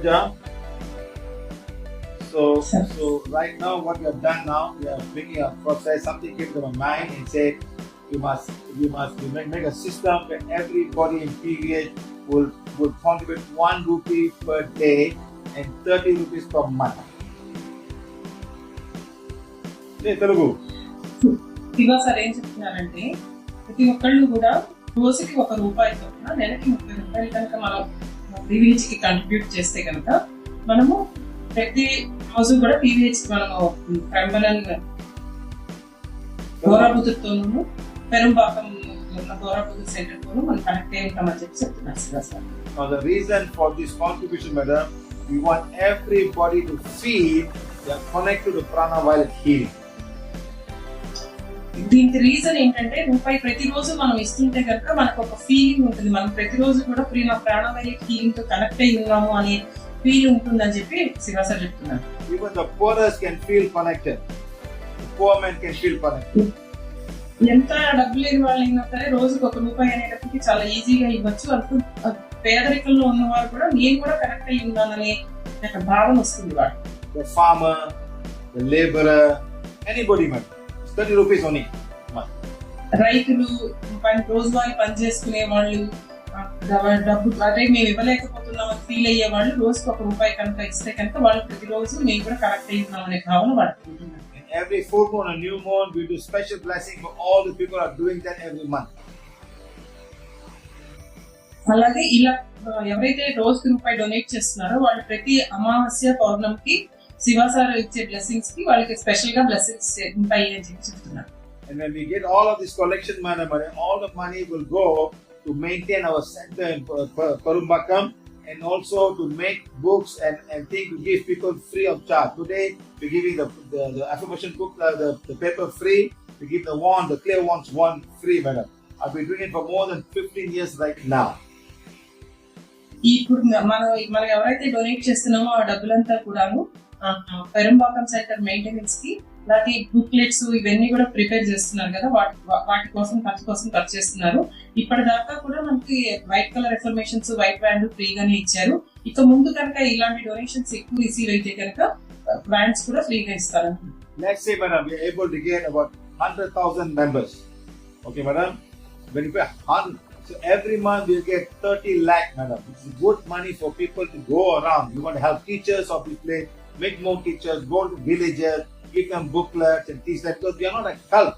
Pankaj. So, Sir. so right now, what we have done now, we are making a process. Something came to my mind and said, you must, you must you make, make a system where everybody in PVH will will contribute one rupee per day and thirty rupees per month. Hey, Telugu. Shiva sir ఏం చెప్తున్నారంటే ప్రతి ఒక్కళ్ళు కూడా రోజుకి ఒక రూపాయి చొప్పున నెలకి ముప్పై రూపాయలు కనుక మనం పీవీహెచ్ కి కంట్రిబ్యూట్ చేస్తే కనుక మనము ప్రతి రోజు కూడా పీవీహెచ్ మనము క్రంబలన్ గౌరవబుద్ధుతోనూ పెరుంబాకం ఉన్న గౌరవబుద్ధ సెంటర్ తోనూ మనం కనెక్ట్ అయి ఉంటామని చెప్పి చెప్తున్నారు Shiva sir Now the reason for this contribution, madam, we want everybody to feel they are connected to prana while healing. దీనికి రీజన్ ఏంటంటే రూపాయి ప్రతిరోజు మనం ఇస్తుంటే కనుక మనకు ఒక ఫీలింగ్ ఉంటుంది. మనం ప్రతిరోజు కూడా ప్రియమ ప్రాణవాయు ఫీలింగ్తో కనెక్ట్ అయి ఉన్నాము అనే ఫీల్ ఉంటుందని చెప్పి శివ సార్ చెప్తున్నారు. Man can feel connected. ఎంత డబ్బు లేని వాళ్ళు అయినా సరే రోజుకి ఒక రూపాయి అనేటప్పటికి చాలా ఈజీగా ఇవ్వచ్చు. అంటూ పేదరికంలో ఉన్నవారు కూడా నేను కూడా కనెక్ట్ అయి ఉన్నాననే భావన వస్తుంది వాడు The farmer, the laborer, 30 rupees only. రైతులు పని రోజువారీ పని చేసుకునే వాళ్ళు డబ్బు- అదే మేము ఇవ్వలేకపోతున్నాం అని ఫీల్ అయ్యే వాళ్ళు రోజుకి ఒక రూపాయి కనుక ఇస్తే కనుక వాళ్ళు ప్రతిరోజు మేము కూడా కనెక్ట్ అయి ఉన్నాం అనే భావన And every full moon and new moon, we do special blessing for all the people who are doing that every month. అలాగే ఇలా ఎవరైతే రోజుకి రూపాయి డొనేట్ చేస్తున్నారో వాళ్ళు ప్రతి అమావాస్య పౌర్ణమికి శివాసారు ఇచ్చే బ్లెస్సింగ్స్కి వాళ్ళకి స్పెషల్గా బ్లెస్సింగ్స్ ఉంటాయి అని చెప్పి చెప్తున్నారు And when we get all of this collection money, all the money will go to maintain our center in Parumbakam and also to make books and, and things to give people free of charge. Today, we're giving the, the, the affirmation book, uh, the, the paper free. We give the wand, the clear wands one free, madam. I've been doing it for more than 15 years right now. ఇప్పుడు మనం మనం ఎవరైతే donate చేస్తున్నామో ఆ డబ్బులంతా కూడాను పెరంబాకం centre మెయింటెనెన్స్కి లాంటి booklets ఇవన్నీ కూడా ప్రిపేర్ చేస్తున్నారు కదా వాటి వాటి కోసం ఖర్చు కోసం ఖర్చు చేస్తున్నారు. ఇప్పటిదాకా కూడా మనకి white colour informations white brand ఫ్రీగానే ఇచ్చారు. ఇక ముందు కనుక ఇలాంటి డొనేషన్స్ ఎక్కువ రిసీవ్ అయితే కనుక బ్రాండ్స్ కూడా ఫ్రీగా ఇస్తారు next a madam we able to get about 100000 members okay madam when you hun so every month you get 30 lakh madam it's good money for people to go around you want help teachers of the play make more teachers, go to villages, give them booklets and teach them because we are not a cult.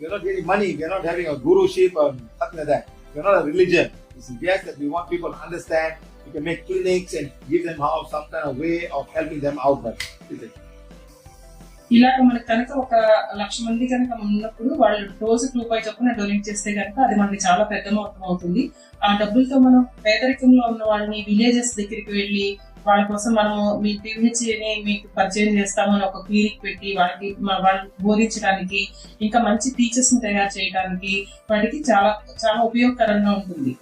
We are not getting money. We are not having a guruship or something like that. We are not a religion. It's just that we want people to understand. We can make clinics and give them how some kind of way of helping them out. But ఇలాగ మనకి కనుక ఒక లక్ష మంది కనుక ఉన్నప్పుడు వాళ్ళు రోజుకి రూపాయి చొప్పున డొనేట్ చేస్తే కనుక అది మనకి చాలా పెద్ద మొత్తం అవుతుంది ఆ డబ్బులతో మనం పేదరికంలో ఉన్న వాళ్ళని విలేజెస్ దగ్గరికి వెళ్ళి వాళ్ళ కోసం మనము మీ PVH ని మీకు పరిచయం చేస్తాము అని ఒక క్లినిక్ పెట్టి వాళ్ళకి మ- వాళ్ళని బోధించడానికి ఇంకా మంచి టీచర్స్ని తయారు చేయడానికి వాటికి చాలా చాలా ఉపయోగకరంగా ఉంటుంది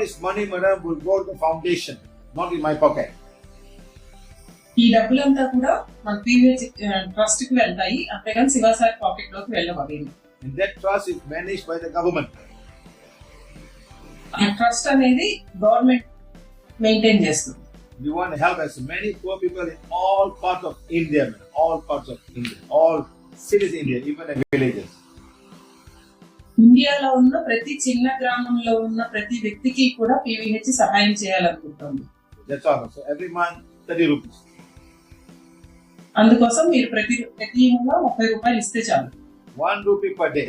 this money, madam, will go to the foundation, not in my pocket. ఈ డబ్బులంతా కూడా మన పీవీహెచ్ ట్రస్ట్కి వెళ్తాయి అంతేగాని శివాసారి పాకెట్లోకి వెళ్ళవు అవి that trust is managed by the government. ఆ ట్రస్ట్ అనేది గవర్నమెంట్ మెయింటైన్ చేస్తుంది We want to help as many poor people in all parts of India, man, all parts of India, all cities in India, even the villages. ఇండియాలో ఉన్న ప్రతి చిన్న గ్రామంలో ఉన్న ప్రతి వ్యక్తికి కూడా పీవీహెచ్ సహాయం చేయాలనుకుంటుంది That's all. So every month, 30 rupees. అందుకోసం మీరు ప్రతి ప్రతి నెల ముప్పై రూపాయలు ఇస్తే చాలు One rupee per day.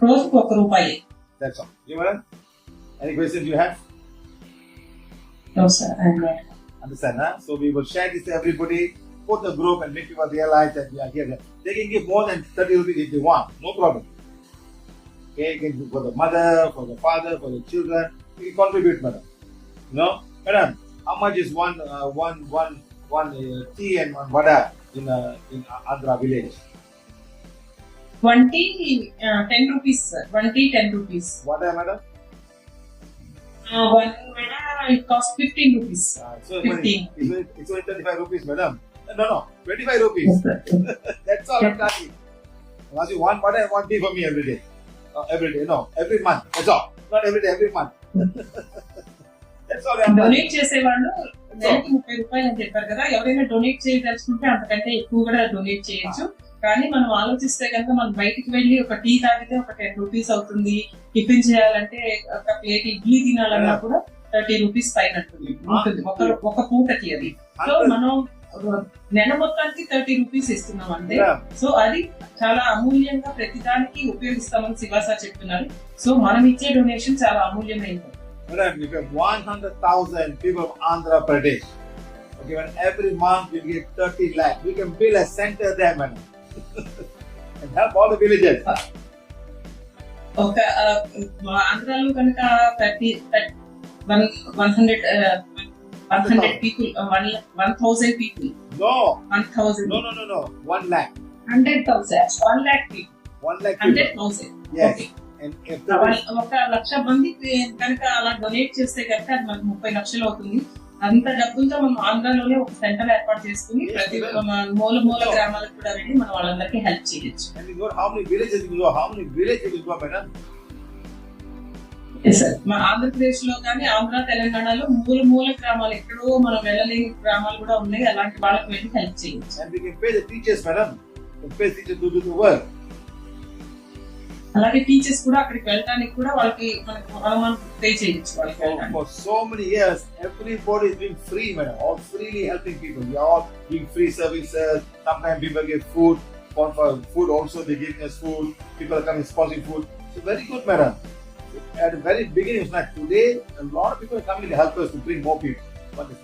రోజుకు ఒక రూపాయి That's all. You madam? Any questions you have? No, sir, I'm not. Understand, huh? So we will share this to everybody, put the group, and make people realize that we are here. They can give more than 30 rupees if they want, no problem. Okay, you can do for the mother, for the father, for the children. You can contribute, madam. You know, madam, how much is one, uh, one, one, one uh, tea and one vada in uh, in Andhra village? One tea, uh, 10 rupees, sir. One tea, 10 rupees. Vada, madam? One it cost fifteen rupees Uh, so it's only, 15. it's, only, it's only 35 rupees, madam. No, no, 25 rupees. That's all I'm talking. I'm asking one butter and one tea for me every day. Uh, every day, no, every month. That's all. Not every day, every month. That's all I'm donate చేసేవాళ్ళు నెలకి ముప్పై రూపాయలు అని చెప్పారు కదా ఎవరైనా donate చేయదలుచుకుంటే అంతకంటే ఎక్కువ కూడా డొనేట్ చేయొచ్చు కానీ మనం ఆలోచిస్తే కనుక మనం బయటికి వెళ్ళి ఒక టీ తాగితే ఒక టెన్ రూపీస్ అవుతుంది టిఫిన్ చేయాలంటే ఒక ప్లేట్ ఇడ్లీ తినాలన్నా కూడా థర్టీ రూపీస్ పైన ఉంటుంది. ఒక ఒక పూటకి అది సో మనం నెల మొత్తానికి థర్టీ రూపీస్ ఇస్తున్నాం అంతే. సో అది చాలా అమూల్యంగా ప్రతిదానికి ఉపయోగిస్తామని శివాసా చెప్తున్నారు సో మనం ఇచ్చే డొనేషన్ చాలా అమూల్యమైనది Madam, you have 100,000 people of Andhra Pradesh. Okay, when every month we get 30 lakh, we can build a center there, madam. And help all the villages. ఒక ఆంధ్రాలో కనుక thirty one one hundred one hundred people one one thousand people No, one thousand no, no, no, no. One lakh. Hundred thousand one lakh people One lakh hundred. Thousand ఒక లక్ష మంది కనుక అలా donate చేస్తే కనుక అది మనకు ముప్పై లక్షలు అవుతుంది అంత డబ్బులతో మనం ఆంధ్రాలోనే ఒక సెంటర్ ఏర్పాటు చేసుకుని ప్రతి మూల మూల గ్రామాలకు కూడా వెళ్ళి మనం వాళ్ళందరికీ హెల్ప్ చేయొచ్చు? మన ఆంధ్రప్రదేశ్లో కానీ ఆంధ్ర తెలంగాణలో మూల మూల గ్రామాలు ఎక్కడో మనం వెళ్ళలేని గ్రామాలు కూడా ఉన్నాయి. అలాంటి వాళ్ళకి వెళ్ళి హెల్ప్ చేయొచ్చు. అలాగే టీచర్స్ కూడా అక్కడికి వెళ్ళడానికి కూడా వాళ్ళకి మనకి మనం మనం పే చేయొచ్చు వాళ్ళకి వెళ్ళడానికి for so many years, everybody is doing free, madam. All freely helping people. We are all doing free services. Sometimes people get food. For, for food also, they giving us food. People are coming sponsoring food. So very good, madam. At the very beginning, it's like today, a lot of people are coming to help us to bring more people. Wonderful.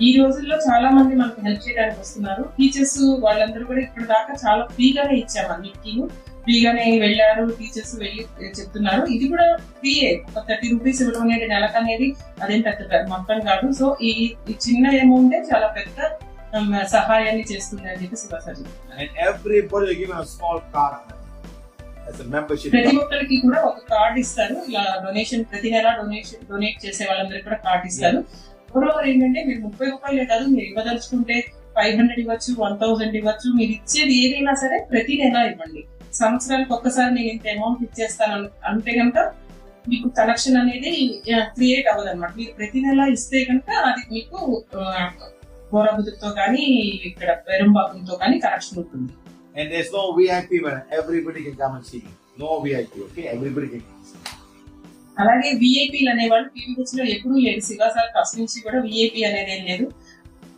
ఈ రోజుల్లో చాలా మంది మనకు help చేయడానికి వస్తున్నారు teachers వాళ్ళందరూ కూడా ఇక్కడ దాకా చాలా ఫ్రీగానే ఇచ్చాము అన్నిటికీ ఫ్రీగానే వెళ్ళారు టీచర్స్ వెళ్ళి చెప్తున్నారు. ఇది కూడా ఫ్రీయే ఒక థర్టీ రూపీస్ ఇవ్వడం అనేది నెలకు అనేది అదేం పెద్ద పెద్ద మొత్తం కాదు. సో ఈ చిన్న అమౌంటే చాలా పెద్ద సహాయాన్ని చేస్తుంది అని చెప్పి శివాసారి. ప్రతి. ఒక్కరికి కూడా ఒక కార్డు ఇస్తారు. ఇలా డొనేషన్ ప్రతి నెల డొనేషన్ డొనేట్ చేసే వాళ్ళందరికీ కూడా కార్డు ఇస్తారు. మరోవర్ ఏంటంటే మీరు ముప్పై రూపాయలే కాదు మీరు ఇవ్వదలుచుకుంటే ఫైవ్ హండ్రెడ్ ఇవ్వచ్చు వన్ థౌసండ్ ఇవ్వచ్చు మీరు ఇచ్చేది ఏదైనా సరే ప్రతి నెల ఇవ్వండి. సంవత్సరానికి ఒక్కసారి నేను ఇంత అమౌంట్ ఇచ్చేస్తాను అంటే కనుక మీకు కనెక్షన్ అనేది క్రియేట్ అవ్వదు అనమాట మీరు ప్రతి నెల ఇస్తే కనుక అది మీకు బోరబుద్ధితో కానీ ఇక్కడ పెరుంబాకంతో కానీ కనెక్షన్ ఉంటుంది And there's no VIP, madam. Everybody can come and see. No VIP, okay? Everybody can come. అలాగే విఐపీలు అనేవాళ్ళు పీవీహెచ్లో ఎప్పుడూ లేదు శివా సార్ ఫస్ట్ నుంచి కూడా విఐపీ అనేది ఏం లేదు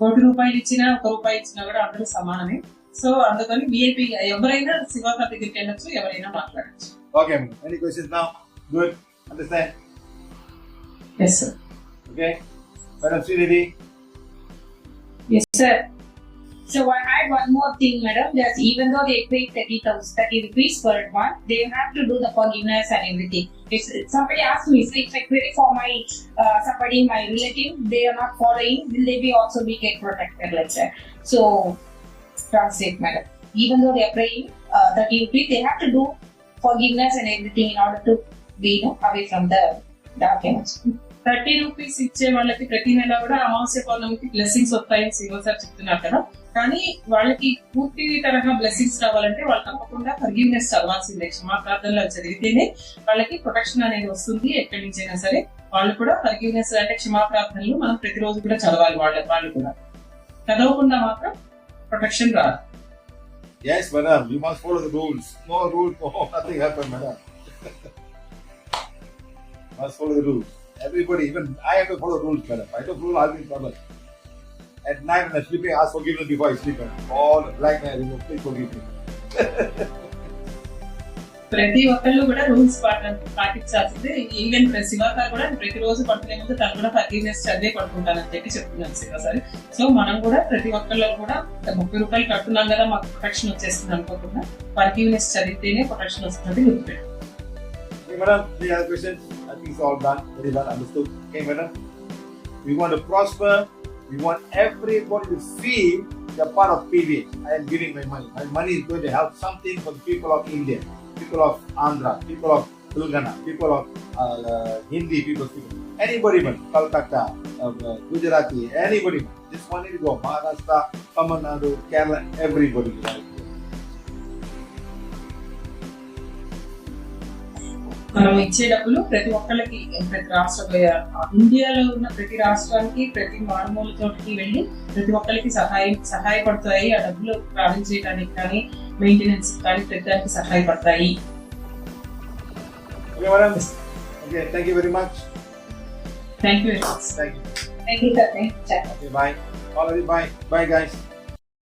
కోటి రూపాయలు ఇచ్చినా ఒక రూపాయి ఇచ్చినా కూడా అందరూ సమానమే సో అందుకని విఐపీ ఎవరైనా శివా సార్ దగ్గరికి వెళ్ళొచ్చు ఎవరైనా మాట్లాడచ్చు Okay, madam. Any questions now? Good. Understand? Yes sir Okay? Madam Sridhari? Yes sir So I had one more thing, madam. That even though they pay 30,000 30 rupees per month, they have to do the forgiveness and everything. If somebody asks me, so if I query for my uh, somebody, my relative, they are not following, will they be also be get protected like that? So translate, matter. Even though they are praying uh, 30 rupees, they have to do forgiveness and everything in order to be you know, away from the dark energy. Thirty rupees ఇచ్చే వాళ్ళకి ప్రతి నెల కూడా అమావాస్య పౌర్ణమికి blessings వస్తాయని Shiva sir చెప్తున్నారు కదా కానీ వాళ్ళకి పూర్తి తరహా బ్లెస్సింగ్స్ రావాలంటే వాళ్ళు తప్పకుండా ఫర్గివ్నెస్ చదవాల్సిందే క్షమా ప్రార్థనలు జరిగితేనే చదివితేనే వాళ్ళకి ప్రొటెక్షన్ అనేది వస్తుంది ఎక్కడి నుంచైనా సరే వాళ్ళు కూడా ఫర్గివ్నెస్ అంటే క్షమా ప్రార్థనలు మనం ప్రతిరోజు కూడా చదవాలి వాళ్ళ వాళ్ళు కూడా చదవకుండా మాత్రం protection bra. Yes, madam, you must follow the rules. No rules, no, nothing happened, madam. must follow the rules. Everybody, even I have to follow the rules, madam. I don't rule, I'll be in trouble. At night when I'm sleeping, ask forgiveness before I sleep. All black man, please forgive me. ప్రతి ఒక్కళ్ళు కూడా rules పాటించాల్సిందే even Shiva sir కూడా ప్రతిరోజు పడుకునే ముందు తను కూడా ఫర్గివ్నెస్ చదివే పడుకుంటానని చెప్పి చెప్తున్నాను శివ సార్ సో మనం కూడా ప్రతి ఒక్కళ్ళు కూడా ముప్పై రూపాయలు కట్టున్నాం కదా మాకు ప్రొటెక్షన్ వచ్చేస్తుంది అనుకోకుండా ఫర్గివ్నెస్ చదివితేనే ప్రొటెక్షన్ వస్తుంది గుర్తుపెట్టు Okay, madam, any other questions? I think it's all done, very well understood. Okay, madam. We want to prosper. We want everybody to feel they're part of PVH. I am giving my money. My money is going to help something for the people of India, people of Andhra, people of Telangana, people of uh, Hindi people, people. Anybody, man. Calcutta, uh, Gujarati, anybody. Man. Just want to go. Maharashtra, Tamil Nadu, Kerala, everybody. Right? మనం ఇచ్చే డబ్బులు ప్రతి ఒక్కళ్ళకి ప్రతి రాష్ట్ర ఇండియాలో ఉన్న ప్రతి రాష్ట్రానికి ప్రతి మారుమూల చోటికి వెళ్ళి ప్రతి ఒక్కరికి సహాయం సహాయపడతాయి ఆ డబ్బులు ట్రావెల్ చేయడానికి కానీ మెయింటెనెన్స్ కానీ ప్రతి దానికి సహాయపడతాయి. Thank you very much you. Thank you, sir. Thank you, sir. Okay,